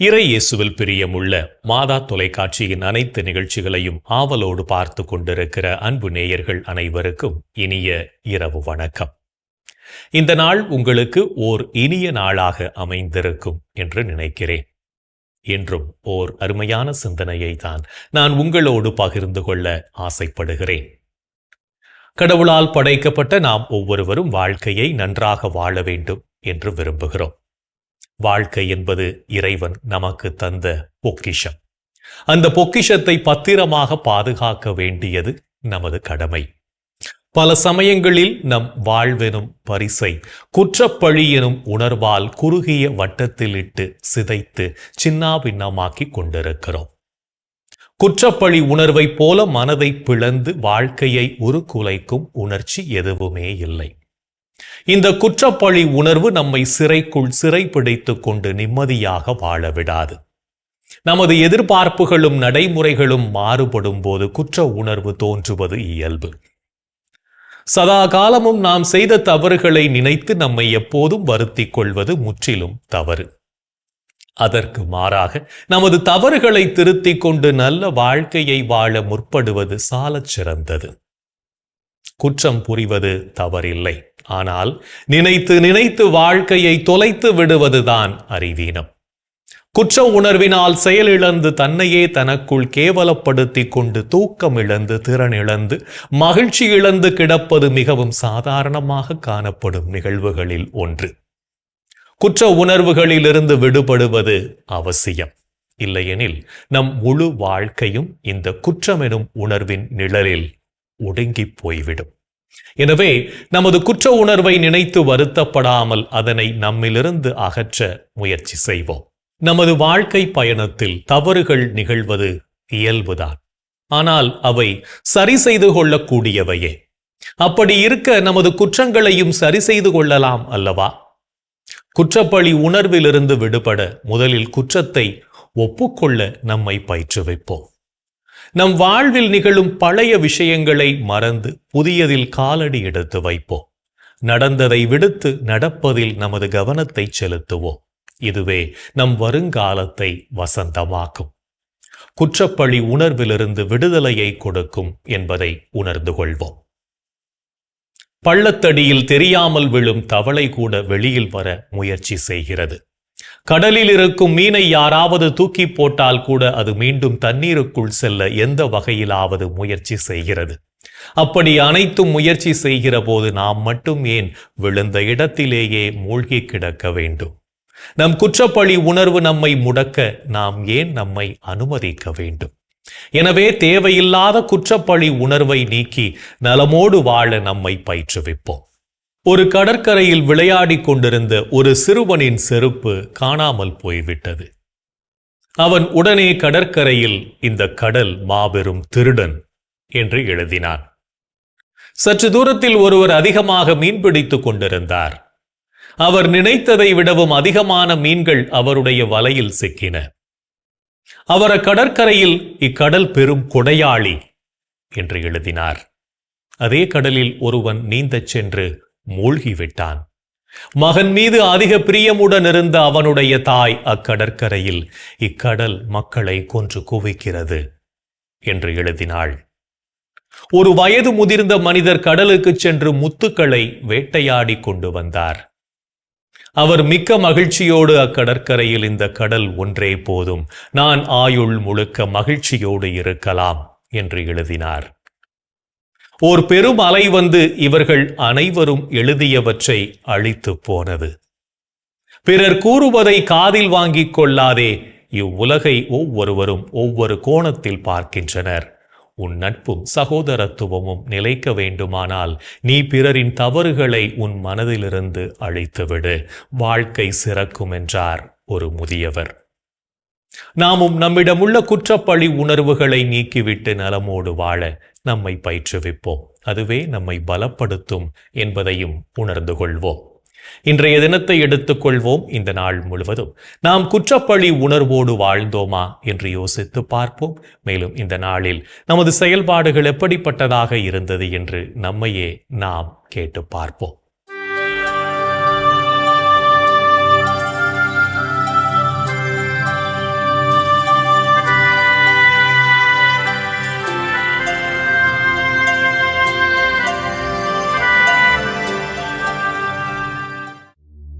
இறை இயேசுவில் பிரியமுள்ள மாதா தொலைக்காட்சியின் அனைத்து நிகழ்ச்சிகளையும் ஆவலோடு பார்த்து கொண்டிருக்கிற அன்பு நேயர்கள் அனைவருக்கும் இனிய இரவு வணக்கம். இந்த நாள் உங்களுக்கு ஓர் இனிய நாளாக அமைந்திருக்கும் என்று நினைக்கிறேன். என்றும் ஓர் அருமையான சிந்தனையை தான் நான் உங்களோடு பகிர்ந்து கொள்ள ஆசைப்படுகிறேன். கடவுளால் படைக்கப்பட்ட நாம் ஒவ்வொருவரும் வாழ்க்கையை நன்றாக வாழ வேண்டும் என்று விரும்புகிறோம். வாழ்க்கை என்பது இறைவன் நமக்கு தந்த பொக்கிஷம். அந்த பொக்கிஷத்தை பத்திரமாக பாதுகாக்க வேண்டியது நமது கடமை. பல சமயங்களில் நம் வாழ்வெனும் பரிசை குற்றப்பழி எனும் உணர்வால் குறுகிய வட்டத்தில் இட்டு சிதைத்து சின்னாபின்னமாக்கி கொண்டிருக்கிறோம். குற்றப்பழி உணர்வைப் போல மனதை பிளந்து வாழ்க்கையை உருக்குலைக்கும் உணர்ச்சி எதுவுமே இல்லை. இந்த குற்றப்பழி உணர்வு நம்மை சிறைக்குள் சிறைப்பிடித்துக் கொண்டு நிம்மதியாக வாழ விடாது நமது எதிர்பார்ப்புகளும் நடைமுறைகளும் மாறுபடும் போது குற்ற உணர்வு தோன்றுவது இயல்பு. சதா காலமும் நாம் செய்த தவறுகளை நினைத்து நம்மை எப்போதும் வருத்திக் கொள்வது முற்றிலும் தவறு. அதற்கு மாறாக நமது தவறுகளை திருத்திக் கொண்டு நல்ல வாழ்க்கையை வாழ முற்படுவது சாலச் சிறந்தது குற்றம் புரிவது தவறில்லை. ஆனால் நினைத்து நினைத்து வாழ்க்கையை தொலைத்து விடுவதுதான் அறிவீனம். குற்ற உணர்வினால் செயலிழந்து தன்னையே தனக்குள் கேவலப்படுத்தி கொண்டு தூக்கம் இழந்து திறன் இழந்து மகிழ்ச்சி இழந்து கிடப்பது மிகவும் சாதாரணமாக காணப்படும் நிகழ்வுகளில் ஒன்று. குற்ற உணர்வுகளிலிருந்து விடுபடுவது அவசியம். இல்லையெனில் நம் முழு வாழ்க்கையும் இந்த குற்றம் எனும் உணர்வின் நிழலில் ஒடுங்கி போய்விடும் எனவே நமது குற்ற உணர்வை நினைத்து வருத்தப்படாமல் அதனை நம்மிலிருந்து அகற்ற முயற்சி செய்வோம். நமது வாழ்க்கை பயணத்தில் தவறுகள் நிகழ்வது இயல்புதான். ஆனால் அவை சரி செய்து கொள்ளக்கூடியவையே. அப்படி இருக்க நமது குற்றங்களையும் சரி செய்து கொள்ளலாம் அல்லவா? குற்றப்பழி உணர்விலிருந்து விடுபட முதலில் குற்றத்தை ஒப்புக்கொள்ள நம்மை பயிற்றுவிப்போம். நம் வாழ்வில் நிகழும் பழைய விஷயங்களை மறந்து புதியதில் காலடி எடுத்து வைப்போம். நடந்ததை விடுத்து நடப்பதில் நமது கவனத்தை செலுத்துவோம். இதுவே நம் வருங்காலத்தை வசந்தமாக்கும். குற்றப்பழி உணர்விலிருந்து விடுதலையை கொடுக்கும் என்பதை உணர்ந்து கொள்வோம். பள்ளத்தடியில் தெரியாமல் விழும் தவளை கூட வெளியில் வர முயற்சி செய்கிறது. கடலில் இருக்கும் மீனை யாராவது தூக்கி போட்டால் கூட அது மீண்டும் தண்ணீருக்குள் செல்ல எந்த வகையிலாவது முயற்சி செய்கிறது? அப்படி அனைத்தும் முயற்சி செய்கிற போது நாம் மட்டும் ஏன் விழுந்த இடத்திலேயே மூழ்கி கிடக்க வேண்டும்? நம் குற்றப்பழி உணர்வு நம்மை முடக்க நாம் ஏன் நம்மை அனுமதிக்க வேண்டும்? எனவே தேவையில்லாத குற்றப்பழி உணர்வை நீக்கி நலமோடு வாழ நம்மை பயிற்றுவிப்போம். ஒரு கடற்கரையில் விளையாடிக் கொண்டிருந்த ஒரு சிறுவனின் செருப்பு காணாமல் போய்விட்டது. அவன் உடனே கடற்கரையில் இந்த கடல் மாபெரும் திருடன் என்று எழுதினான். சற்று தூரத்தில் ஒருவர் அதிகமாக மீன் பிடித்துக் கொண்டிருந்தார். அவர் நினைத்ததை விடவும் அதிகமான மீன்கள் அவருடைய வலையில் சிக்கின. அவர் கடற்கரையில் இக்கடல் பெரும் கொடையாளி என்று எழுதினார். அதே கடலில் ஒருவன் நீந்தச் சென்று மூழ்கிவிட்டான். மகன் மீது அதிக பிரியமுடன் இருந்த அவனுடைய தாய் அக்கடற்கரையில் இக்கடல் மக்களை கொன்று குவிக்கிறது என்று எழுதினாள். ஒரு வயது முதிர்ந்த மனிதர் கடலுக்கு சென்று முத்துக்களை வேட்டையாடி கொண்டு வந்தார். அவர் மிக்க மகிழ்ச்சியோடு அக்கடற்கரையில் இந்த கடல் ஒன்றே போதும் நான் ஆயுள் முழுக்க மகிழ்ச்சியோடு இருக்கலாம் என்று எழுதினார். ஓர் பெரும் அலை வந்து இவர்கள் அனைவரும் எழுதியவற்றை அழித்து போனது. பிறர் கூறுவதை காதில் வாங்கிக் கொள்ளாதே இவ்வுலகை ஒவ்வொருவரும் ஒவ்வொரு கோணத்தில் பார்க்கின்றனர். உன் நட்பும் சகோதரத்துவமும் நிலைக்க வேண்டுமானால் நீ பிறரின் தவறுகளை உன் மனதிலிருந்து அழித்துவிடு. வாழ்க்கை சிறக்கும் என்றார் ஒரு முதியவர். நாமும் நம்மிடமுள்ள குற்றப்பழி உணர்வுகளை நீக்கிவிட்டு நலமோடு வாழ நம்மை பயிற்றுவிப்போம். அதுவே நம்மை பலப்படுத்தும் என்பதையும் உணர்ந்து கொள்வோம். இன்றைய தினத்தை எடுத்துக்கொள்வோம் இந்த நாள் முழுவதும். நாம் குற்றப்பழி உணர்வோடு வாழ்ந்தோமா என்று யோசித்து பார்ப்போம். மேலும் இந்த நாளில் நமது செயல்பாடுகள் எப்படிப்பட்டதாக இருந்தது என்று நம்மையே நாம் கேட்டு பார்ப்போம்.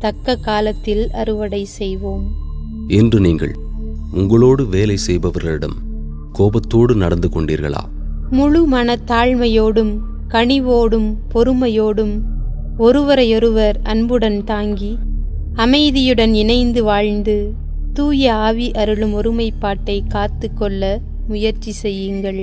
தக்க காலத்தில் அறுவடை செய்வோம். இன்று நீங்கள் உங்களோடு வேலை செய்பவர்களிடம் கோபத்தோடு நடந்து கொண்டீர்களா? முழு மனத்தாழ்மையோடும் கனிவோடும் பொறுமையோடும் ஒருவரையொருவர் அன்புடன் தாங்கி அமைதியுடன் இணைந்து வாழ்ந்து தூய ஆவி அருளும் ஒருமைப்பாட்டை காத்து கொள்ள முயற்சி செய்யுங்கள்.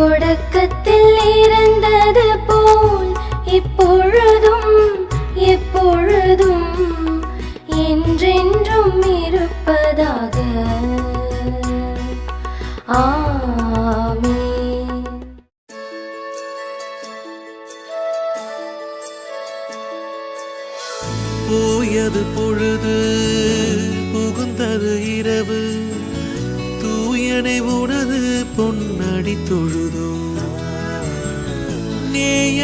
தொடக்கத்தில் இருந்தது போல் இப்பொழுதும் எப்பொழுதும் என்றென்றும் இருப்பதாக. ஆமென். போயது பொழுது புகுந்தது இரவு. தூயனை உனது பொன்னடி தொழு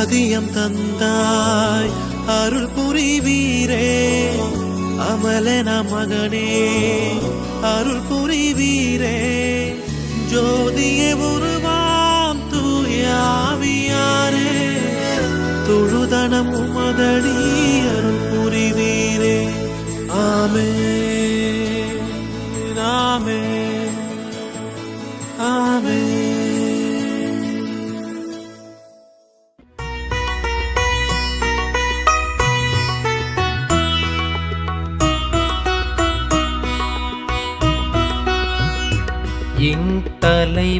ஆதியம் தந்தாய். அருள் புரிவீரே அமலன மகனே. அருள் புரிவீரே ஜோதிய உருவாம் தூயாவியாரே தொழுதனம் உமதடி அருள் புரிவீரே. ஆமே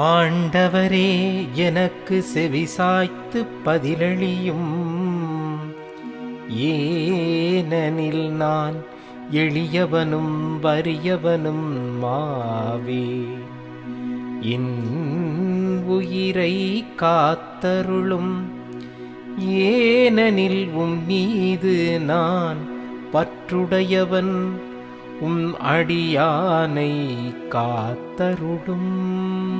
ஆண்டவரே எனக்கு செவிசாய்த்து பதிலளியும். ஏனெனில் நான் எளியவனும் வறியவனும் மாவே என் உயிரை காத்தருளும். ஏனெனில் உம் மீது நான் பற்றுடையவன். உம் அடியானை காத்தருளும்.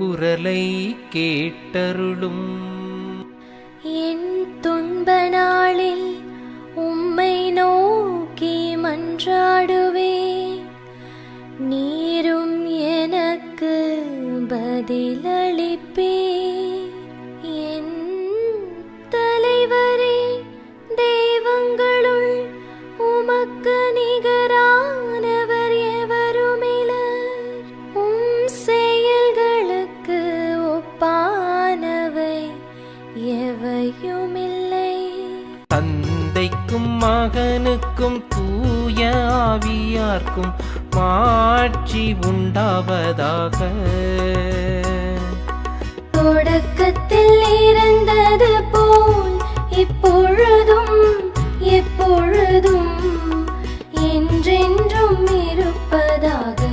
குரலை கேட்டருளும். என் துன்ப நாளில் உம்மை நோக்கி மன்றாடுவே. நீரும் எனக்கு பதிலளிப்பே மகனுக்கும் தூய ஆவியார்க்கும் மாட்சி உண்டாவதாக. தொடக்கத்தில் இருந்தது போல் இப்பொழுதும் எப்பொழுதும் என்றென்றும் இருப்பதாக.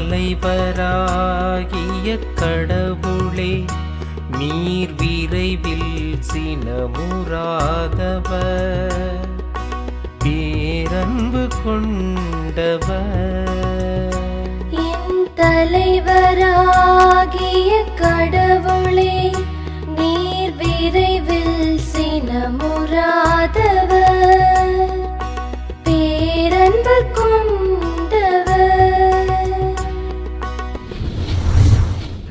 தலைவராகிய கடவுளே சினமுறாதவர் பேரன்பு கொண்டவர்.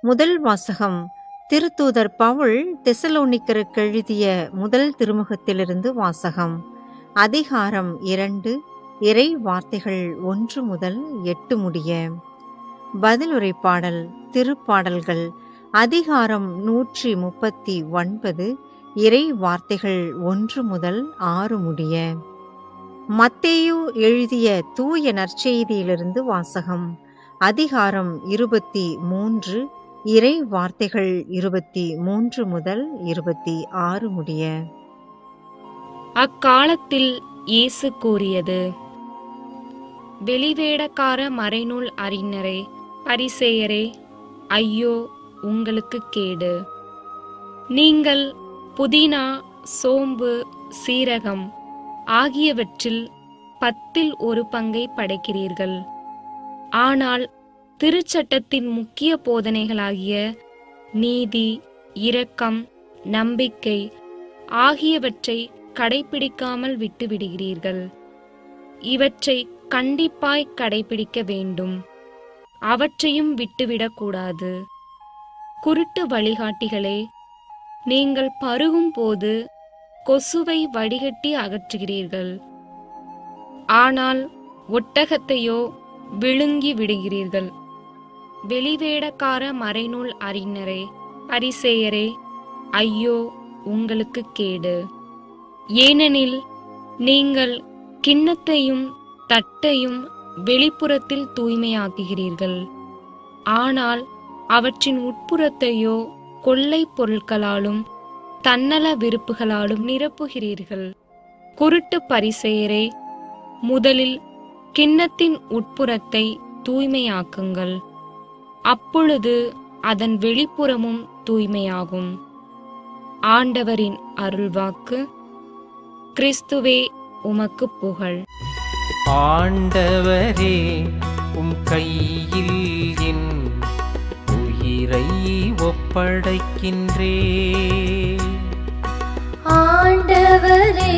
முதல் வாசகம். திருத்தூதர் பவுல் தெசலோனிக்கருக்கு எழுதிய முதல் திருமுகத்திலிருந்து வாசகம். அதிகாரம் இரண்டு இறை வார்த்தைகள் ஒன்று முதல் எட்டு முடிய. பதிலுரை பாடல் திருப்பாடல்கள் அதிகாரம் நூற்றி முப்பத்தி ஒன்பது இறை வார்த்தைகள் ஒன்று முதல் ஆறு முடிய. மத்தேயு எழுதிய தூய நற்செய்தியிலிருந்து வாசகம். அதிகாரம் இருபத்தி மூன்று இறை வார்த்தைகள் இருபத்தி மூன்று முதல் இருபத்தி ஆறு முடிய. அக்காலத்தில் இயேசு கூறியது வெளிவேடக்கார மறைநூல் அறிஞரே பரிசேயரே ஐயோ உங்களுக்கு கேடு. நீங்கள் புதினா சோம்பு சீரகம் ஆகியவற்றில் பத்தில் ஒரு பங்கை படைக்கிறீர்கள். ஆனால் திருச்சட்டத்தின் முக்கிய போதனைகளாகிய நீதி இரக்கம் நம்பிக்கை ஆகியவற்றை கடைபிடிக்காமல் விட்டுவிடுகிறீர்கள். இவற்றை கண்டிப்பாய் கடைபிடிக்க வேண்டும். அவற்றையும் விட்டுவிடக்கூடாது. குருட்டு வழிகாட்டிகளே நீங்கள் பருகும் போது கொசுவை வடிகட்டி அகற்றுகிறீர்கள். ஆனால் ஒட்டகத்தையோ விழுங்கி விடுகிறீர்கள். வெளிவேடக்கார மறைநூல் அறிஞரே பரிசேயரே ஐயோ உங்களுக்கு கேடு. ஏனெனில் நீங்கள் கிண்ணத்தையும் தட்டையும் வெளிப்புறத்தில் தூய்மையாக்குகிறீர்கள். ஆனால் அவற்றின் உட்புறத்தையோ கொள்ளை பொருட்களாலும் தன்னல விருப்புகளாலும் நிரப்புகிறீர்கள். குருட்டு பரிசெயரே முதலில் கிண்ணத்தின் உட்புறத்தை தூய்மையாக்குங்கள். அப்பொழுது அதன் வெளிப்புறமும் தூய்மையாகும். ஆண்டவரின் அருள்வாக்கு கிறிஸ்துவே உமக்கு புகழ். ஆண்டவரே உம் கையில் என் உயிரை ஒப்படைக்கின்றே. ஆண்டவரே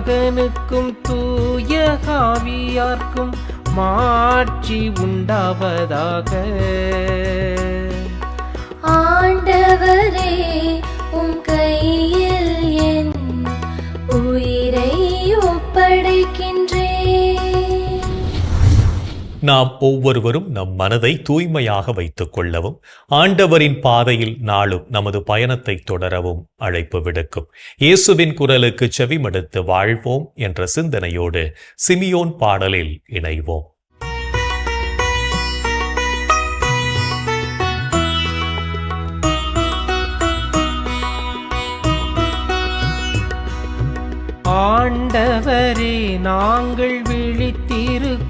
மகனுக்கும் தூய காவியார்க்கும் மாட்சி உண்டாவதாக. நாம் ஒவ்வொருவரும் நம் மனதை தூய்மையாக வைத்துக் கொள்ளவும் ஆண்டவரின் பாதையில் நாளும் நமது பயணத்தை தொடரவும் அழைப்பு விடுக்கும். இயேசுவின் குரலுக்கு செவிமடுத்து வாழ்வோம் என்ற சிந்தனையோடு சிமியோன் பாடலில் இணைவோம். ஆண்டவரே நாங்கள் விழித்திருக்க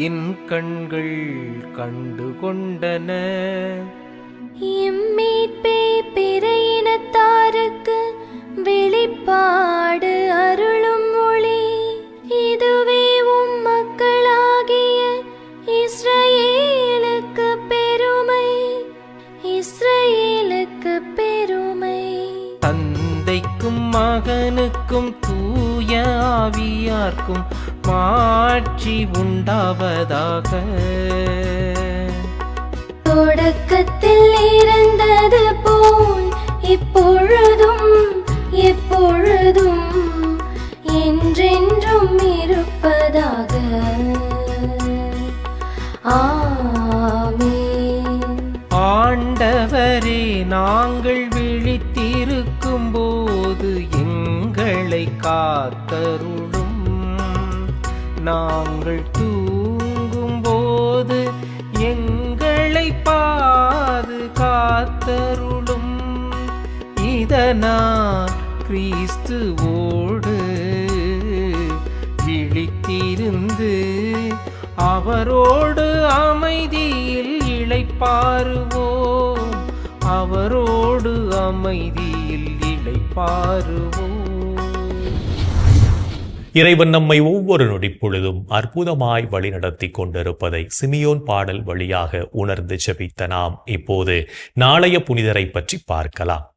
என் கண்கள் கண்டு கொண்டன. இம்மீட்பே பிற இனத்தாருக்கு வெளிப்பாடு அருளும் ஒளி இதுவே உம் மக்களாகிய இஸ்ரவேலுக்கு பெருமை. இஸ்ரவேலுக்கு பெருமை. தந்தைக்கும் மகனுக்கும் தூய ஆவியார்க்கும் மாட்சி உண்டாவதாக. தொடக்கத்தில் இருந்தது போல் இப்போ ஓடு. விழித்திருந்து அவரோடு அமைதியில் இளைப்பாறுவோம் அவரோடு அமைதியில் இளைப்பாறுவோம் இறைவன் நம்மை ஒவ்வொரு நொடிப்பொழுதும் அற்புதமாய் வழிநடத்தி கொண்டிருப்பதை சிமியோன் பாடல் வழியாக உணர்ந்து ஜெபித்த நாம் இப்போது நாளைய புனிதரை பற்றி பார்க்கலாம்.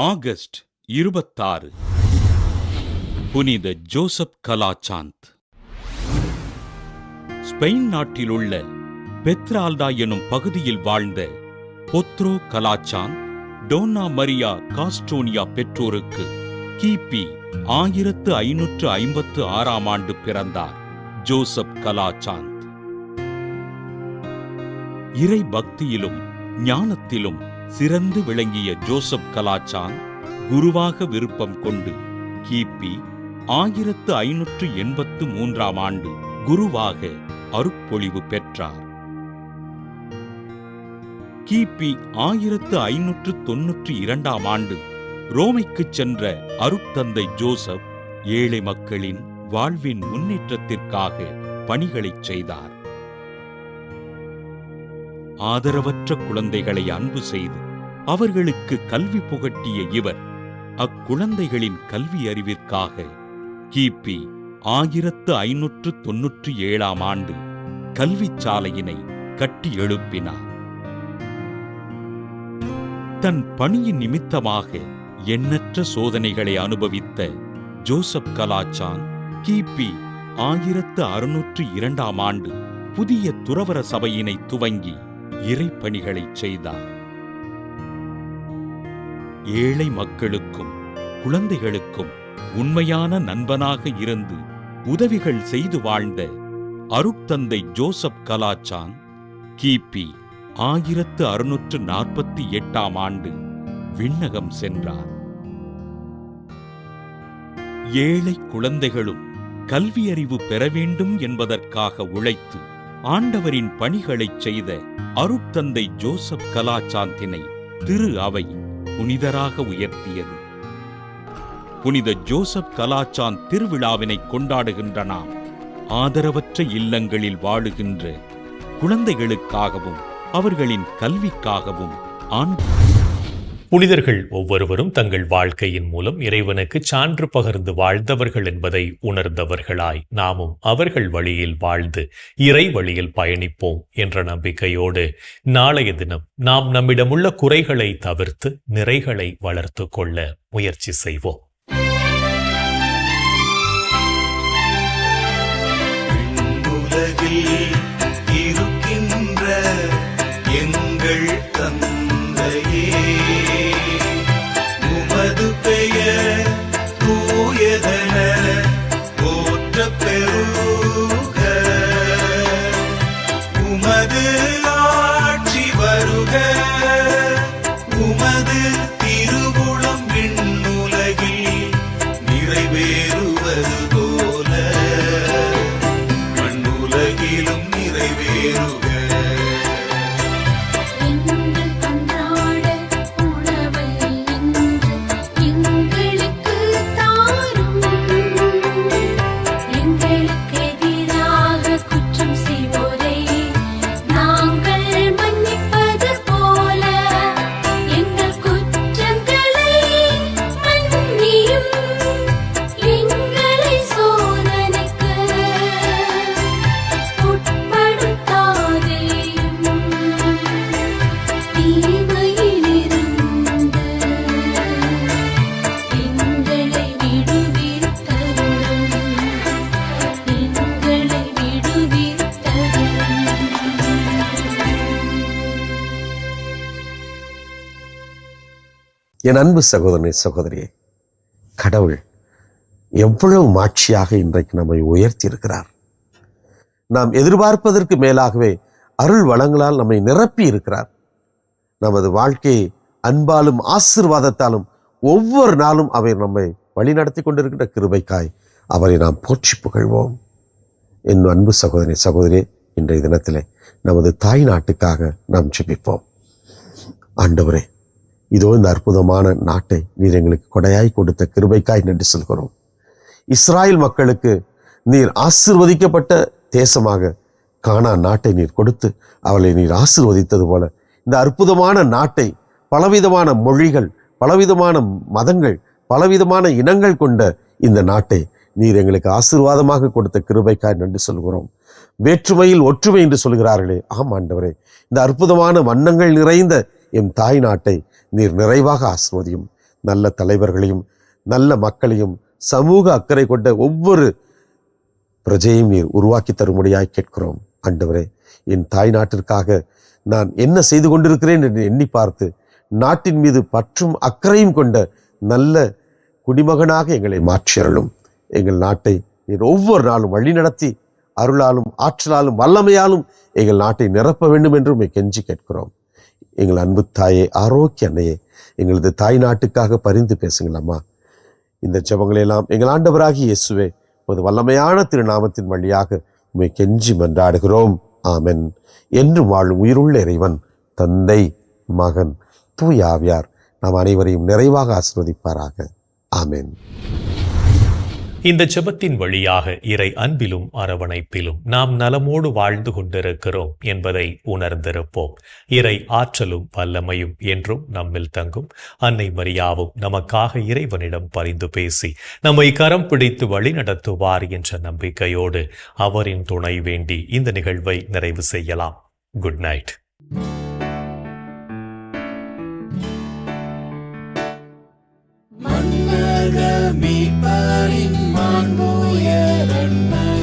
ஆகஸ்ட் இருபத்தாறு. புனித ஜோசப் கலாசாந்த் ஸ்பெயின் நாட்டிலுள்ள பெத்ரால்டா எனும் பகுதியில் வாழ்ந்த பொத்ரோ கலாச்சாந்த் டோனா மரியா காஸ்டோனியா பெற்றோருக்கு கிபி ஆயிரத்து ஐநூற்று ஐம்பத்து ஆறாம் ஆண்டு பிறந்தார் ஜோசப் கலாச்சாந்த். இறை பக்தியிலும் ஞானத்திலும் சிறந்து விளங்கிய ஜோசப் கலாச்சாந்த் குருவாக விருப்பம் கொண்டு கிபி ஆயிரத்து ஐநூற்று எண்பத்து மூன்றாம் ஆண்டு குருவாக அருட்பொழிவு பெற்றார். கிபி ஆயிரத்து ஐநூற்று தொன்னூற்றி இரண்டாம் ஆண்டு ரோமைக்குச் சென்ற அருட்தந்தை ஜோசப் ஏழை மக்களின் வாழ்வின் முன்னேற்றத்திற்காக பணிகளைச் செய்தார். ஆதரவற்ற குழந்தைகளை அன்பு செய்து அவர்களுக்கு கல்வி புகட்டிய இவர் அக்குழந்தைகளின் கல்வி அறிவிற்காக கிபி ஆயிரத்து ஐநூற்று தொன்னூற்றி ஏழாம் ஆண்டு கல்விச் சாலையினை கட்டி எழுப்பினார். தன் பணியின் நிமித்தமாக எண்ணற்ற சோதனைகளை அனுபவித்த ஜோசப் கலாச்சான் கிபி ஆயிரத்து அறுநூற்று இரண்டாம் ஆண்டு புதிய துறவர சபையினை துவங்கி இறைப்பணிகளை செய்தார் ஏழை மக்களுக்கும் குழந்தைகளுக்கும் உண்மையான நண்பனாக இருந்து உதவிகள் செய்து வாழ்ந்த அருட்தந்தை ஜோசப் கலாச்சான் கிபி ஆயிரத்து அறுநூற்று நாற்பத்தி எட்டாம் ஆண்டு விண்ணகம் சென்றார். ஏழை குழந்தைகளும் கல்வியறிவு பெற வேண்டும் என்பதற்காக உழைத்து ஆண்டவரின் பணிகளைச் செய்த அருட்தந்தை ஜோசப் கலாச்சாந்தினை திரு அவை புனிதராக உயர்த்தியது. புனித ஜோசப் கலாச்சாந்த் திருவிழாவினை கொண்டாடுகின்ற நாம் ஆதரவற்ற இல்லங்களில் வாழுகின்ற குழந்தைகளுக்காகவும் அவர்களின் கல்விக்காகவும் ஆண் புனிதர்கள் ஒவ்வொருவரும் தங்கள் வாழ்க்கையின் மூலம் இறைவனுக்கு சான்று பகர்ந்து வாழ்ந்தவர்கள் என்பதை உணர்ந்தவர்களாய் நாமும் அவர்கள் வழியில் வாழ்ந்து இறை வழியில் பயணிப்போம் என்ற நம்பிக்கையோடு நாளைய தினம் நாம் நம்மிடமுள்ள குறைகளை தவிர்த்து நிறைகளை வளர்த்து கொள்ள முயற்சி செய்வோம். உலகில் உமது என் அன்பு சகோதரனை சகோதரியே கடவுள் எவ்வளவு மாட்சியாக இன்றைக்கு நம்மை உயர்த்தி இருக்கிறார் நாம் எதிர்பார்ப்பதற்கு மேலாகவே அருள் வளங்களால் நம்மை நிரப்பி இருக்கிறார். நமது வாழ்க்கையை அன்பாலும் ஆசிர்வாதத்தாலும் ஒவ்வொரு நாளும் அவை நம்மை வழிநடத்தி கொண்டிருக்கின்ற கிருபைக்காய் அவரை நாம் போற்றி புகழ்வோம். என் அன்பு சகோதரி சகோதரி இன்றைய தினத்திலே நமது தாய் நாட்டுக்காக நாம் ஜெபிப்போம். ஆண்டவரே இதோ இந்த அற்புதமான நாட்டை நீர் எங்களுக்கு கொடையாய் கொடுத்த கிருபைக்காய் நன்றி சொல்கிறோம். இஸ்ராயல் மக்களுக்கு நீர் ஆசிர்வதிக்கப்பட்ட தேசமாக காணா நாட்டை நீர் கொடுத்து அவளை நீர் ஆசிர்வதித்தது போல இந்த அற்புதமான நாட்டை பலவிதமான மொழிகள் பலவிதமான மதங்கள் பலவிதமான இனங்கள் கொண்ட இந்த நாட்டை நீர் எங்களுக்கு ஆசீர்வாதமாக கொடுத்த கிருபைக்காய் நன்றி சொல்கிறோம். வேற்றுமையில் ஒற்றுமை என்று சொல்கிறார்களே. ஆம் ஆண்டவரே. இந்த அற்புதமான வண்ணங்கள் நிறைந்த எம் தாய் நாட்டை நீர் நிறைவாக ஆசிர்வதியும் நல்ல தலைவர்களையும் நல்ல மக்களையும் சமூக அக்கறை கொண்ட ஒவ்வொரு பிரஜையும் நீர் உருவாக்கி தரும்படியாய் கேட்கிறோம். ஆண்டவரே என் தாய் நாட்டிற்காக நான் என்ன செய்து கொண்டிருக்கிறேன் என்று எண்ணி பார்த்து நாட்டின் மீது பற்றும் அக்கறையும் கொண்ட நல்ல குடிமகனாக எங்களை மாற்றியருளும். எங்கள் நாட்டை நீர் ஒவ்வொரு நாளும் வழி நடத்தி அருளாலும் ஆற்றலாலும் வல்லமையாலும் எங்கள் நாட்டை நிரப்ப வேண்டும் என்று உண்மை கெஞ்சி கேட்கிறோம். எங்கள் அன்பு தாயே ஆரோக்கிய அன்னையே எங்களது தாய் நாட்டுக்காக பரிந்து பேசுங்களம்மா இந்த ஜபங்களையெல்லாம் எங்கள் ஆண்டவராகி இயேசுவே ஒரு வல்லமையான திருநாமத்தின் வழியாக உண்மை கெஞ்சி மன்றாடுகிறோம். ஆமென். என்று வாழும் உயிருள்ள இறைவன் தந்தை மகன் தூயாவியார் நாம் அனைவரையும் நிறைவாக ஆசிர்வதிப்பாராக. ஆமென். இந்த ஜெபத்தின் வழியாக இறை அன்பிலும் அரவணைப்பிலும் நாம் நலமோடு வாழ்ந்து கொண்டிருக்கிறோம் என்பதை உணர்ந்திருப்போம். இறை ஆற்றலும் வல்லமையும் என்றும் நம்மில் தங்கும். அன்னை மரியாவும் நமக்காக இறைவனிடம் பரிந்து பேசி நம்மை கரம் பிடித்து வழி நடத்துவார் என்ற நம்பிக்கையோடு அவரின் துணை வேண்டி இந்த நிகழ்வை நிறைவு செய்யலாம். குட் நைட் மீட்பரின் மாண்புயரண்மையே விண்ணகம்